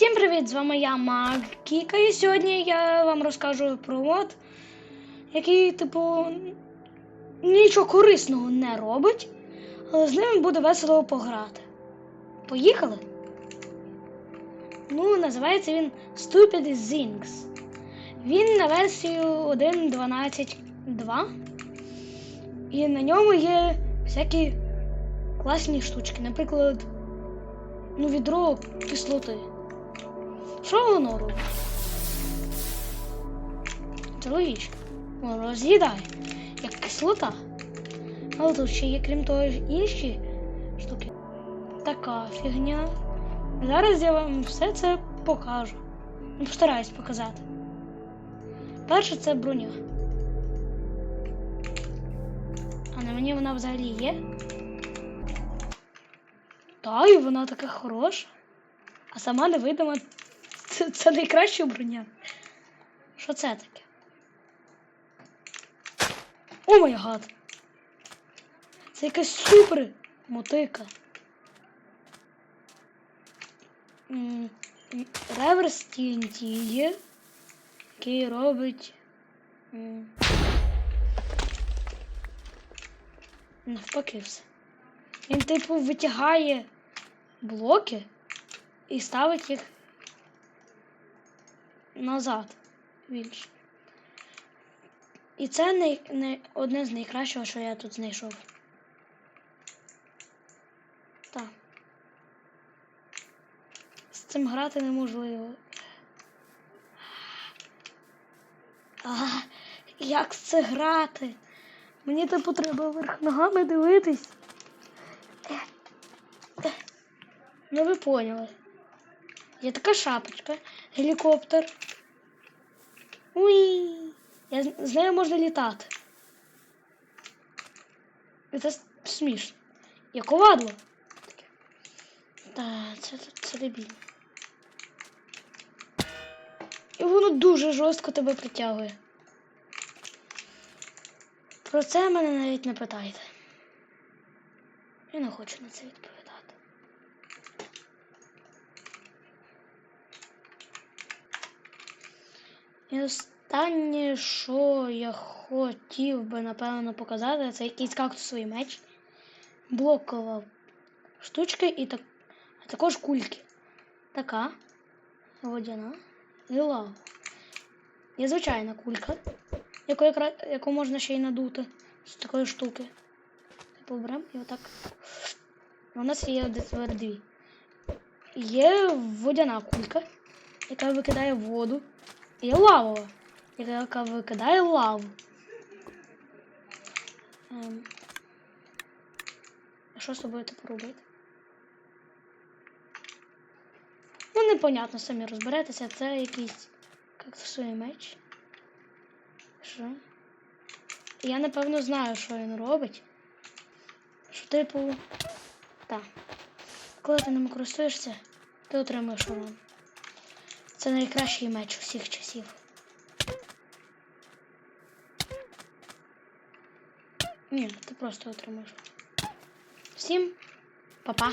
Всім привіт! З вами я Макіка, і сьогодні я вам розкажу про мод, який, типу, нічого корисного не робить, але з ним буде весело пограти. Поїхали? Ну, називається він Stupid Things. Він на версію 1.12.2. І на ньому є всякі класні штучки. Наприклад, ну, відро кислоти. Що воно робить? Це логічно. Воно роз'їдає, як кислота. Але тут ще є, крім того, інші штуки. Така фігня. Зараз я вам все це покажу. Ну, постараюсь показати. Перше це броня. А на мені вона взагалі є. Та, і вона така хороша. А сама невидима це, це найкраща броня. Що це таке? О май гад! Це якась супер мотика. Реверс TNT є, який робить. Навпаки все. Він, типу, витягає блоки і ставить їх назад більше. І це най, най, одне з найкращого, що я тут знайшов. Так. З цим грати неможливо. А, як це грати? Мені типу треба вверх ногами дивитись. Е, е. Ну ви поняли. Є така шапочка, гелікоптер. Уй! Я, з- нею можна літати. І це смішно. Як ковадло. Та, це, це, це дебільно. І воно дуже жорстко тебе притягує. Про це мене навіть не питайте. Я не хочу на це відповідати. І останнє, що я хотів би, напевно, показати, це якийсь кактусовий меч. Блокова штучка і так, а також кульки. Така водяна і лава. Є звичайна кулька, яку, яку можна ще й надути з такої штуки. Типу беремо і отак. У нас є десь дві. Є водяна кулька, яка викидає воду. І лавова, яка викидає лаву. Ем, а що з тобою тепер робити? Ну, непонятно, самі розберетеся, це якийсь кактусовий меч. Що? Я напевно знаю, що він робить. Що, типу, так. Коли ти ним користуєшся, ти отримуєш урон. Це найкращий меч усіх часів. Ні, ти просто отримаєш. Всім па-па.